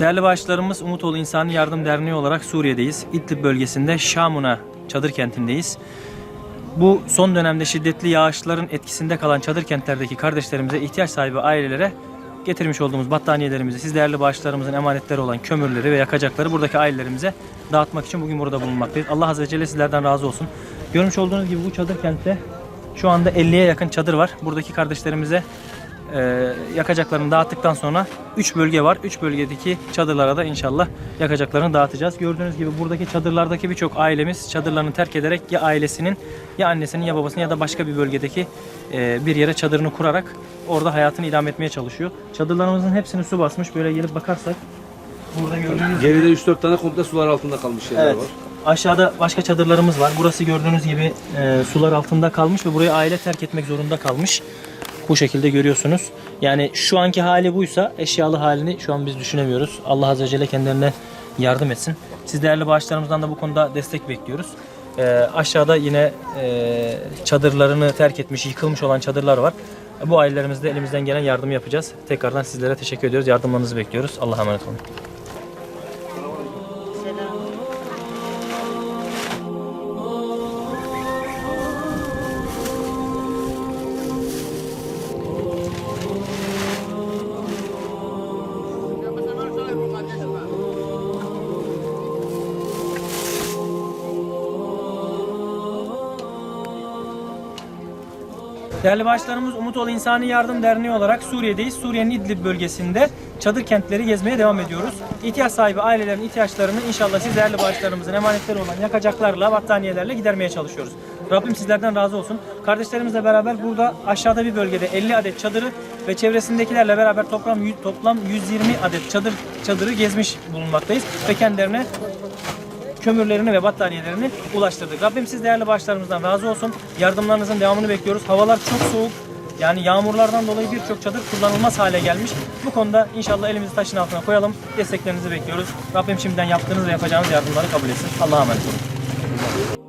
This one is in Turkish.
Değerli bağışlarımız Umutoğlu İnsani Yardım Derneği olarak Suriye'deyiz. İdlib bölgesinde Şamuna çadır kentindeyiz. Bu son dönemde şiddetli yağışların etkisinde kalan çadır kentlerdeki kardeşlerimize, ihtiyaç sahibi ailelere getirmiş olduğumuz battaniyelerimizi, siz değerli bağışlarımızın emanetleri olan kömürleri ve yakacakları buradaki ailelerimize dağıtmak için bugün burada bulunmaktayız. Allah Azze ve Celle sizlerden razı olsun. Görmüş olduğunuz gibi bu çadır kentte şu anda 50'ye yakın çadır var. Buradaki kardeşlerimize e, yakacaklarını dağıttıktan sonra 3 bölge var. 3 bölgedeki çadırlara da inşallah yakacaklarını dağıtacağız. Gördüğünüz gibi buradaki çadırlardaki birçok ailemiz çadırlarını terk ederek ya ailesinin ya annesinin ya babasının ya da başka bir bölgedeki e, bir yere çadırını kurarak orada hayatını idame etmeye çalışıyor. Çadırlarımızın hepsini su basmış. Böyle gelip bakarsak burada gördüğünüz Geride 3-4 tane komple sular altında kalmış yerler Evet. var. Aşağıda başka çadırlarımız var. Burası gördüğünüz gibi e, sular altında kalmış ve burayı aile terk etmek zorunda kalmış. Bu şekilde görüyorsunuz. Yani şu anki hali buysa eşyalı halini şu an biz düşünemiyoruz. Allah Azze ve Celle kendilerine yardım etsin. Siz değerli bağışlarımızdan da bu konuda destek bekliyoruz. E, aşağıda yine e, çadırlarını terk etmiş, yıkılmış olan çadırlar var. Bu ailelerimizde elimizden gelen yardım yapacağız. Tekrardan sizlere teşekkür ediyoruz. Yardımlarınızı bekliyoruz. Allah'a emanet olun. Değerli başlarımız Umutoğlu İnsani Yardım Derneği olarak Suriye'deyiz. Suriye'nin İdlib bölgesinde çadır kentleri gezmeye devam ediyoruz. İhtiyaç sahibi ailelerin ihtiyaçlarını inşallah siz değerli bağışlarımızın emanetleri olan yakacaklarla, battaniyelerle gidermeye çalışıyoruz. Rabbim sizlerden razı olsun. Kardeşlerimizle beraber burada aşağıda bir bölgede 50 adet çadırı ve çevresindekilerle beraber toplam toplam 120 adet çadır çadırı gezmiş bulunmaktayız ve kendilerine kömürlerini ve battaniyelerini ulaştırdık. Rabbim siz değerli bağışlarımızdan razı olsun. Yardımlarınızın devamını bekliyoruz. Havalar çok soğuk. Yani yağmurlardan dolayı birçok çadır kullanılmaz hale gelmiş. Bu konuda inşallah elimizi taşın altına koyalım. Desteklerinizi bekliyoruz. Rabbim şimdiden yaptığınız ve yapacağınız yardımları kabul etsin. Allah'a emanet olun.